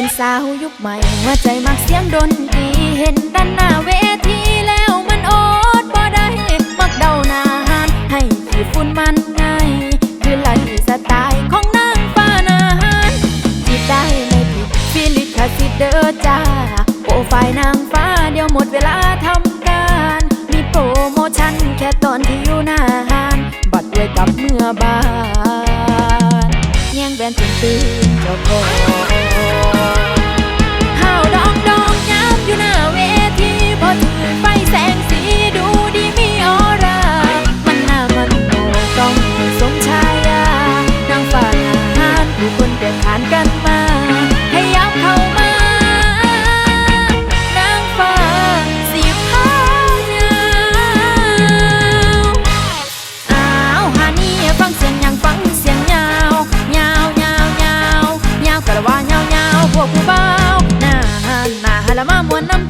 ็นสาวยุคใหม่หัวใจมักเสียงดนตรีเห็นด้านหน้าเวทีแล้วมันอดบ่ได้ มักเดาหน้าหานให้ขี้ฝุ่นมันง่ายคือไหลสไตล์ของนางฟ้านาหารจีบได้ไม่ผิดฟิลิปคาสิเดอร์จ้าโปรไฟล์นางฟ้าเดี๋ยวหมดเวลาทำการ มีโปรโมชั่นแค่ตอนที่อยู่หน้าหานบัตรด้วยกับเมื่อบานแย่งแบนตื่นตื่นเจ้าของ คนเดือดขานกันมา ให้ยับเข้ามา นางฟ้าสีผ้ายาวอ้าวฮานี่ฟังเสียงยังฟังเสียงยาวยาวยาวยาวยาวกะละว่ายาวยาวพวกผู้เบาหน้าหันหน้าหันละมามวนน้ำ